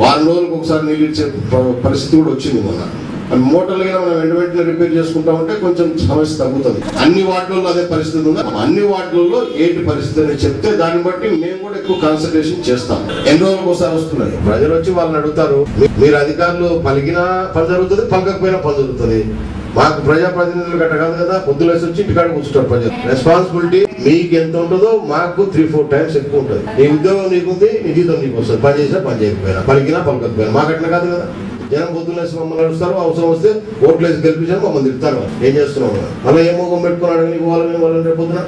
వారం రోజులకు ఒకసారి నీళ్ళు ఇచ్చే పరిస్థితి కూడా వచ్చింది మొన్న. మోటార్లు అయినా మనం వెంట వెంటనే రిపేర్ చేసుకుంటా ఉంటే కొంచెం సమస్య తగ్గుతుంది. అన్ని వార్డులలో అదే పరిస్థితి ఉంది. అన్ని వార్డులలో ఏంటి పరిస్థితి అని చెప్తే దాన్ని బట్టి మేము కూడా ఎక్కువ కాన్సన్ట్రేషన్ చేస్తాం. ఎన్ని రోజులకు ఒకసారి వస్తున్నాయి? ప్రజలు వచ్చి వాళ్ళని అడుగుతారు మీరు అధికారులు పలికినా పని జరుగుతుంది పలకకపోయినా పని జరుగుతుంది. మాకు ప్రజాప్రతినిధులు గట్ట కాదు కదా పొద్దులేసి వచ్చి ఇంటికాడ కూర్చుంటారు ప్రజలు. రెస్పాన్సిబిలిటీ మీకు ఎంత ఉంటుందో మాకు త్రీ ఫోర్ టైమ్స్ ఎక్కువ ఉంటుంది. నీ ఉద్యోగం నీకుంది నీ జీతం నీకు వస్తుంది పని చేసినా పని చేయకపోయినా పలికినా పలకకపోయినా. మాకు అట్లా కాదు కదా. జనం పొద్దున్నేసి మమ్మల్ని నడుస్తారు అవసరం వస్తే ఓట్లేసి గెలిపించారు మమ్మల్ని తిడతారు. ఏం చేస్తున్నాం మళ్ళీ ఏ మొగం పెట్టుకున్నాడు నీకు వాళ్ళని వాళ్ళని రేపు పొద్దున.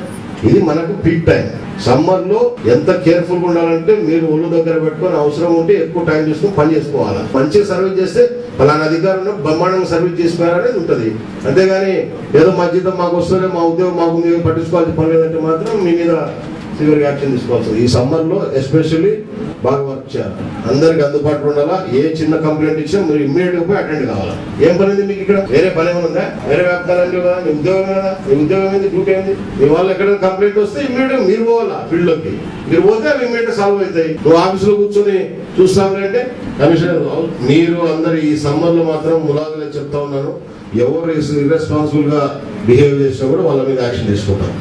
ఇది మనకు పీక్ టైం సమ్మర్లో ఎంత కేర్ఫుల్గా ఉండాలంటే మీరు ఒళ్ళు దగ్గర పెట్టుకొని అవసరం ఉంటే ఎక్కువ టైం తీసుకొని పని చేసుకోవాలి? మంచిగా సర్వీస్ చేస్తే పలానా అధికారులు బ్రహ్మాండంగా సర్వీస్ చేసుకోవాలనేది ఉంటుంది. అంతేగాని ఏదో మా జీతం మాకు వస్తుంది మా ఉద్యోగం మాకు మీరు పట్టించుకోవాల్సిన పని లేదంటే మాత్రం మీ మీద సివియర్ యాక్షన్ తీసుకోవాల్సింది. ఈ సమ్మర్లో ఎస్పెషల్లీ బాగా వర్క్ చేయాలి. అందరికి అందుబాటులో ఉండాలా? ఏ చిన్న కంప్లైంట్ ఇచ్చినా మీరు ఇమ్మీడియట్గా పోయి అటెండ్ కావాలా? ఏం పని ఉంది మీకు ఇక్కడ? వేరే పని ఏమైనా ఉందా? వేరే వ్యాపారాలు కదా మీ ఉద్యోగం కదా మీ ఉద్యోగం ఏంది? డ్యూటీ ఏంది? మీ వాళ్ళు ఎక్కడ కంప్లైంట్ వస్తే ఇమ్మీడియట్గా మీరు పోవాలా? ఫీల్డ్లోకి మీరు పోతే అవి ఇమ్మీడియట్ సాల్వ్ అవుతాయి. నువ్వు ఆఫీస్లో కూర్చొని చూస్తామంటే అంటే కమిషనర్ మీరు అందరు ఈ సమ్మర్లో మాత్రం ములాదులే చెప్తా ఉన్నాను. ఎవరు ఇర్రెస్పాన్సిబుల్గా బిహేవ్ చేసినా కూడా వాళ్ళ మీద యాక్షన్ తీసుకుంటారు.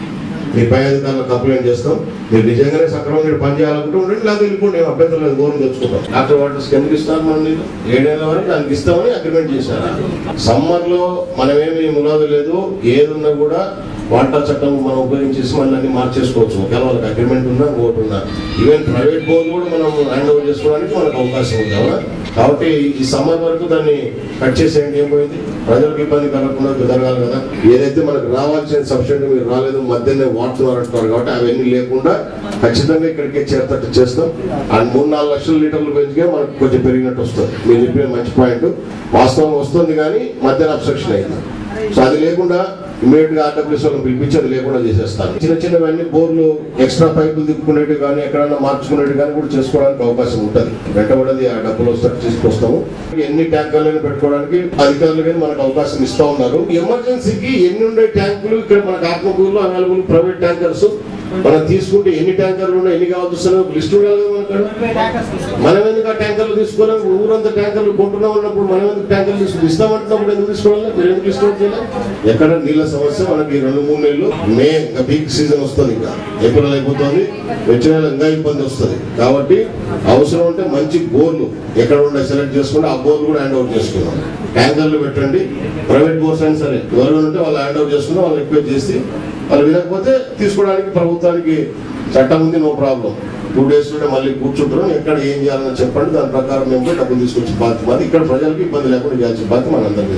మీ పై అధికారులు కంప్లైంట్ చేస్తాం. మీరు నిజంగానే సక్రమంగా పని చేయాలనుకుంటే ఉండండి లేకపోతే వెళ్ళిపోండి. ఏం అభ్యంతరం లేదు గౌరవం తెచ్చుకుంటాం. డాక్టర్ వాటర్స్ ఎందుకు ఇస్తాను మనం నేను ఏడేళ్ళ వరకు దానికి ఇస్తామని అగ్రిమెంట్ చేశారు. సమ్మర్లో మనమేమి ములాదు లేదు. ఏదున్నా కూడా వంట చట్టం మనం ఉపయోగించేసి మళ్ళీ అన్ని మార్చేసుకోవచ్చు. ఒకవేళ వాళ్ళకి అగ్రిమెంట్ ఉన్నా ఓటు ఉన్నా. ఈవెన్ ప్రైవేట్ బోర్డు కూడా మనం హ్యాండ్ ఓవర్ చేసుకోవడానికి మనకు అవకాశం ఉంది అవునా? కాబట్టి ఈ సమ్మర్ వరకు దాన్ని కట్ చేసేయండి ఏం పోయింది ప్రజలకు ఇబ్బంది కలగకుండా జరగాలి కదా. ఏదైతే మనకు రావాల్సిన సబ్సిడీ మీరు రాలేదు మధ్యనే వాడుతున్నారు అంటున్నారు కాబట్టి అవన్నీ లేకుండా ఖచ్చితంగా ఇక్కడికే చేరతట్టు చేస్తాం. అండ్ మూడు నాలుగు లక్షల లీటర్లు పెంచుకే మనకు కొంచెం పెరిగినట్టు వస్తుంది. మీరు చెప్పిన మంచి పాయింట్ వాస్తవం వస్తుంది కానీ మధ్యాహ్నం అబ్స్ట్రక్షన్ అయింది. సో అది లేకుండా ఇమీడియట్గా ఆర్డబ్ల్యూఎస్ వాళ్ళని పిలిపించి అది లేకుండా చేసేస్తారు చిన్న చిన్నవన్నీ బోర్లు ఎక్స్ట్రా పైపులు తిప్పుకునేవి కానీ ఎక్కడైనా మార్చుకునేవి కానీ కూడా చేసుకోవడానికి అవకాశం ఉంటుంది. వెంటబడది ఆ డబ్బులు వస్తారు తీసుకొస్తాము. ఎన్ని ట్యాంకర్లను పెట్టుకోవడానికి అధికారులు కానీ మనకు అవకాశం ఇస్తా ఉన్నారు. ఎమర్జెన్సీకి ఎన్ని ఉండే ట్యాంకులు ఇక్కడ మనకు ఆత్మకూరులో అవైలబుల్ ప్రైవేట్ ట్యాంకర్స్ మనం తీసుకుంటే ఎన్ని ట్యాంకర్లు ఉన్నాయి ఎన్ని కావాల్సి వస్తున్నాయి లిస్ట్ ఉండాలి మనకు మనం ఎందుకు ఆ ట్యాంకర్లు తీసుకోవాలి ఊరంతా ట్యాంకర్లు కొంటున్నాం ఉన్నప్పుడు మనం ఎందుకు ట్యాంకర్లు తీసుకుని ఇస్తామంటున్నప్పుడు ఎందుకు తీసుకోవాలి? మీరు ఎందుకు తీసుకోవాలి ఎక్కడ నీళ్ళ సమస్య? మనకి రెండు మూడు నెలలు మే ఇంకా పీక్ సీజన్ వస్తుంది ఇంకా. ఏప్రిల్ అయిపోతుంది. వచ్చే నెల ఇంకా ఇబ్బంది వస్తుంది. కాబట్టి అవసరం ఉంటే మంచి బోర్లు ఎక్కడ ఉండే సెలెక్ట్ చేసుకుంటే ఆ బోర్లు కూడా హ్యాండ్ అవుట్ చేసుకున్నాం ట్యాంకర్లు పెట్టండి ప్రైవేట్ బోర్స్ అయినా సరే. ఎవరు ఉంటే వాళ్ళు హ్యాండ్ ఓవర్ చేసుకుని వాళ్ళు రిక్వెస్ట్ చేసి వాళ్ళు వినకపోతే తీసుకోవడానికి ప్రభుత్వానికి చట్టం ఉంది నో ప్రాబ్లం. టూ డేస్ మళ్ళీ కూర్చుంటారు ఎక్కడ ఏం చేయాలని చెప్పండి దాని ప్రకారం మేము కూడా డబ్బులు తీసుకొచ్చి బాధ్యత మాది. ఇక్కడ ప్రజలకు ఇబ్బంది లేకుండా చేయాల్సిన బాధ్యత మనందరికీ